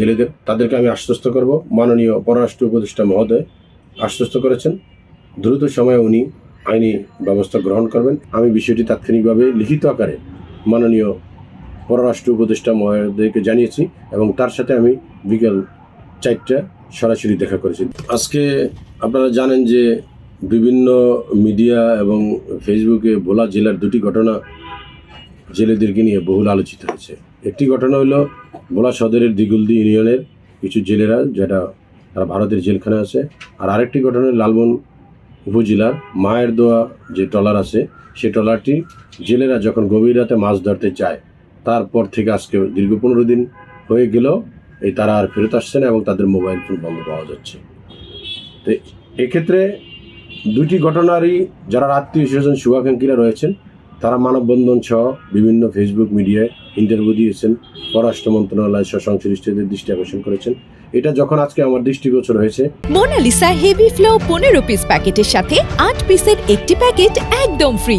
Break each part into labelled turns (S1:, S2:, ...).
S1: জেলেদের। তাদেরকে আমি আশ্বস্ত করব। মাননীয় পররাষ্ট্র উপদেষ্টা মহোদয় আশ্বস্ত করেছেন। দ্রুত সময়ে উনি আইনি ব্যবস্থা গ্রহণ করবেন। আমি বিষয়টি তাৎক্ষণিকভাবে লিখিত আকারে মাননীয় পররাষ্ট্র উপদেষ্টা মহোদয়কে জানিয়েছি এবং তার সাথে আমি বিকেল চারটা সরাসরি দেখা করেছি। আজকে আপনারা জানেন যে বিভিন্ন মিডিয়া এবং ফেসবুকে ভোলা জেলার দুটি ঘটনা জেলেদেরকে নিয়ে বহুল আলোচিত হয়েছে। একটি ঘটনা হলো ভোলা সদরের দিগুলদি ইউনিয়নের কিছু জেলেরা, যেটা তারা ভারতের জেলখানে আছে। আর আরেকটি ঘটনা হলো লালমন উপজেলার মায়ের দোয়া যে ট্রলার আছে, সেই ট্রলারটি জেলেরা যখন গভীর রাতে মাছ ধরতে চায়, তারপর থেকে আজকে দীর্ঘ পনেরো দিন হয়ে গেল, এই তারা আর ফেরত আসছে না এবং তাদের মোবাইল ফোন বন্ধ পাওয়া যাচ্ছে। তো এক্ষেত্রে দুটি ঘটনারই যারা আত্মীয় স্বজন শুভাকাঙ্ক্ষীরা রয়েছেন তারা মানববন্ধন সহ বিভিন্ন ফেসবুক মিডিয়ায় ইন্টারভিউ দিয়েছেন পররাষ্ট্র মন্ত্রণালয় সহ সংশ্লিষ্টদের দৃষ্টি আকর্ষণ করেছেন। এটা যখন আজকে আমার দৃষ্টিগোচর হয়েছে।
S2: মোনালিসা হেভি ফ্লো পনেরো পিস প্যাকেটের সাথে আট পিসের একটি প্যাকেট একদম ফ্রি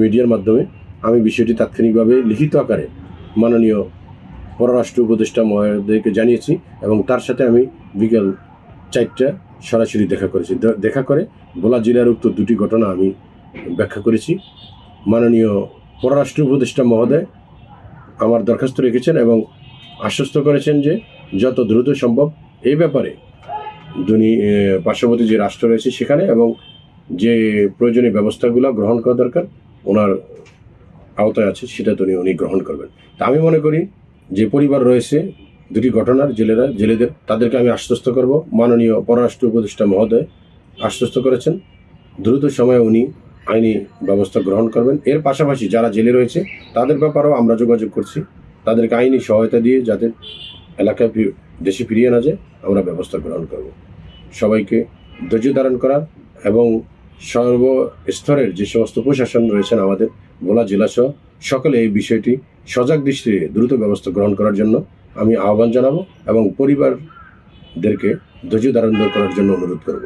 S1: মিডিয়ার মাধ্যমে আমি বিষয়টি তাৎক্ষণিকভাবে লিখিত আকারে মাননীয় পররাষ্ট্র উপদেষ্টা মহোদয়কে জানিয়েছি এবং তার সাথে আমি বিকেল চারটা সরাসরি দেখা করেছি। দেখা করে ভোলা জেলার উক্ত দুটি ঘটনা আমি ব্যাখ্যা করেছি। মাননীয় পররাষ্ট্র উপদেষ্টা মহোদয় আমার দরখাস্ত রেখেছেন এবং আশ্বস্ত করেছেন যে যত দ্রুত সম্ভব এই ব্যাপারে দুনি পার্শ্ববর্তী যে রাষ্ট্র রয়েছে সেখানে এবং যে প্রয়োজনীয় ব্যবস্থাগুলো গ্রহণ করা দরকার, ওনার আওতায় আছে, সেটা তো উনি উনি গ্রহণ করবেন। তা আমি মনে করি যে পরিবার রয়েছে, দুটি ঘটনার জেলেরা, জেলেদের, তাদেরকে আমি আশ্বস্ত করব। মাননীয় পররাষ্ট্র উপদেষ্টা মহোদয় আশ্বস্ত করেছেন। দ্রুত সময়ে উনি আইনি ব্যবস্থা গ্রহণ করবেন। এর পাশাপাশি যারা জেলে রয়েছে, তাদের ব্যাপারেও আমরা যোগাযোগ করছি। তাদেরকে আইনি সহায়তা দিয়ে যাতে এলাকায় দেশে ফিরিয়ে না যায়, আমরা ব্যবস্থা গ্রহণ করব। সবাইকে ধৈর্য ধারণ করার এবং সর্বস্তরের যে সমস্ত প্রশাসন রয়েছেন আমাদের, ভোলা জেলাসহ সকলে এই বিষয়টি সজাগ দৃষ্টিতে দ্রুত ব্যবস্থা গ্রহণ করার জন্য আমি আহ্বান জানাব এবং পরিবারদেরকে ধৈর্য ধারণ করার জন্য অনুরোধ করব।